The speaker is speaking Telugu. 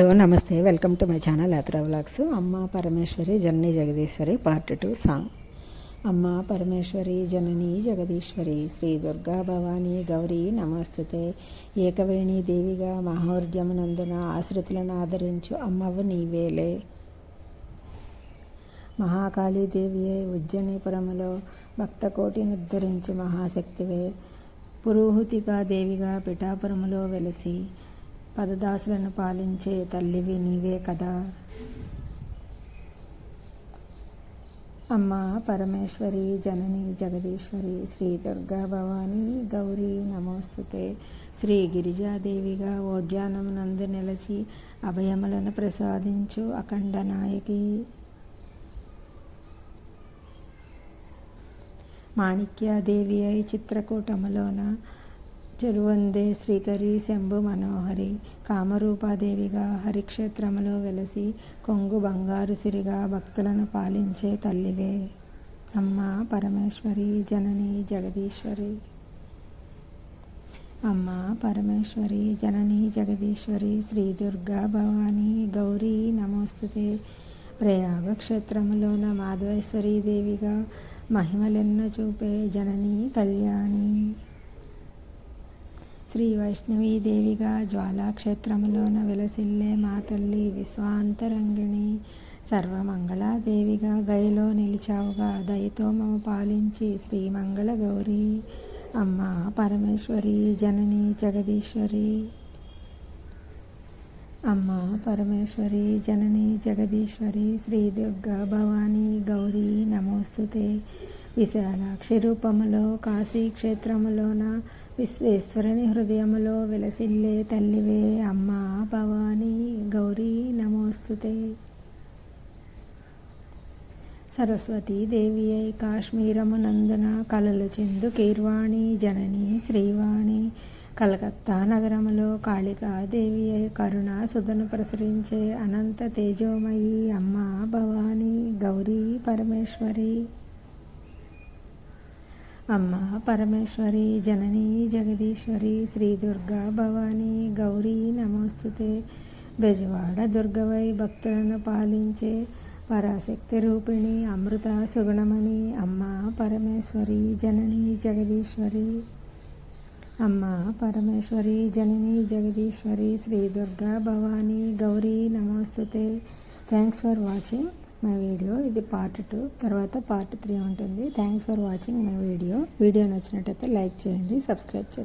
హలో నమస్తే. Welcome to my channel Yatra vlogs. అమ్మ పరమేశ్వరి జనని జగదీశ్వరి పార్ట్ టూ సాంగ్. అమ్మ పరమేశ్వరి జనని జగదీశ్వరి శ్రీ దుర్గా భవానీ గౌరీ నమస్తుతే. ఏకవేణి దేవిగా మహోర్జమునందున ఆశ్రితులను ఆదరించు అమ్మవు నీవేలే. మహాకాళీదేవియే ఉజ్జనీపురములో భక్తకోటిని ఉద్ధరించు మహాశక్తివే. పురోహితిగా దేవిగా పిఠాపురములో వెలసి పదదాసులను పాలించే తల్లివి నీవే కదా. అమ్మ పరమేశ్వరి జనని జగదీశ్వరి శ్రీ దుర్గా భవానీ గౌరీ నమోస్తుతే. శ్రీ గిరిజాదేవిగా ఓడ్యానం నందు నిలచి అభయములను ప్రసాదించు అఖండ నాయకి. మాణిక్యాదేవి అయి చిత్రకూటములోన చెరువందే శ్రీకరి శంభు మనోహరి. కామరూపాదేవిగా హరిక్షేత్రములో వెలసి కొంగు బంగారు సిరిగా భక్తులను పాలించే తల్లివే. అమ్మ పరమేశ్వరి జనని జగదీశ్వరి. అమ్మ పరమేశ్వరి జనని జగదీశ్వరి శ్రీ దుర్గా భవాని గౌరీ నమోస్తుతే. ప్రయాగ క్షేత్రములోన మాధవేశ్వరీ దేవిగా మహిమలెన్నో చూపే జనని కళ్యాణి. శ్రీ వైష్ణవీదేవిగా జ్వాలాక్షేత్రములోన వెలసిల్లే మా తల్లి విశ్వాంతరంగిణి సర్వమంగళాదేవిగా గయలో నిలిచావుగా దయతో మమ పాలించి శ్రీమంగళ గౌరీ అమ్మ పరమేశ్వరి జనని జగదీశ్వరి అమ్మ పరమేశ్వరి జనని జగదీశ్వరి శ్రీ దుర్గా భవానీ గౌరీ నమోస్తుతే విశాలాక్షి రూపములో కాశీ క్షేత్రములోన విశ్వేశ్వరుని హృదయములో విలసిల్లే తల్లివే అమ్మా భవానీ గౌరీ నమోస్తుతే. సరస్వతీదేవి అయి కాశ్మీరమునందున కలలు చెందు కీర్వాణి జనని శ్రీవాణి కలకత్తా నగరములో కాళికాదేవి అయి కరుణ సుధను ప్రసరించే అనంత తేజోమయి అమ్మ భవానీ గౌరీ పరమేశ్వరి. అమ్మ పరమేశ్వరి జనని జగదీశ్వరి శ్రీ దుర్గా భవానీ గౌరీ నమోస్తుతే. బెజవాడ దుర్గవై భక్తులను పాలించే పరాశక్తి రూపిణి అమృత సుగుణమణి అమ్మ పరమేశ్వరి జనని జగదీశ్వరి. అమ్మ పరమేశ్వరి జనని జగదీశ్వరి శ్రీ దుర్గా భవానీ గౌరీ నమోస్తుతే. Thanks for watching. My video. ఇది పార్ట్ టూ. తర్వాత పార్ట్ త్రీ ఉంటుంది. Thanks for watching my video. Video నచ్చినట్టయితే లైక్ చేయండి సబ్స్క్రైబ్ చేయండి